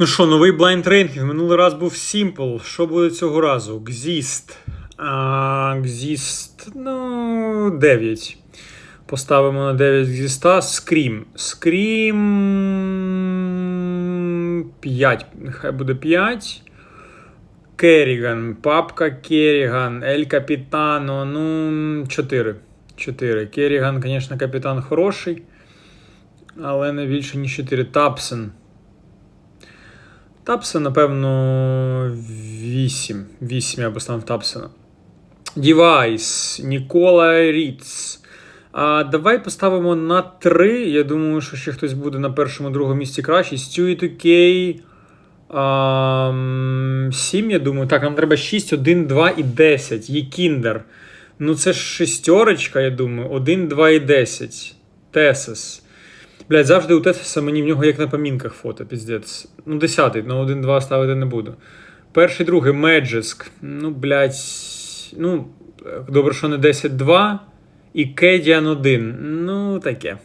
Ну що, новий Blind Ranking. Минулий раз був Simple. Що буде цього разу? Xist. А, Xist, ну, 9. Поставимо на 9 Xista. Scream. Scream 5. Нехай буде 5. Керріган. Папка Керріган. Ель Капітано. Ну, 4. 4. Керріган, звісно, капітан хороший. Але не більше, ніж 4. Тапсен. Тапсен, напевно, 8. 8 я поставив Тапсена. Девайс. Нікола Ріц. А, давай поставимо на 3. Я думаю, що ще хтось буде на першому, другому місці кращий. Stewie 2K. 7, я думаю. Так, нам треба 6, 1, 2 і 10. Є Кіндер. Ну, це ж шестерочка, я думаю. 1, 2 і 10. Тесес. Блядь, завжди у Тесеса мені в нього як на помінках фото, піздець. Ну, 10, на 1-2 ставити не буду. Перший, другий, Меджиск. Ну, блядь. Ну, добре, що не 10-2. І Кедіан 1. Ну, таке.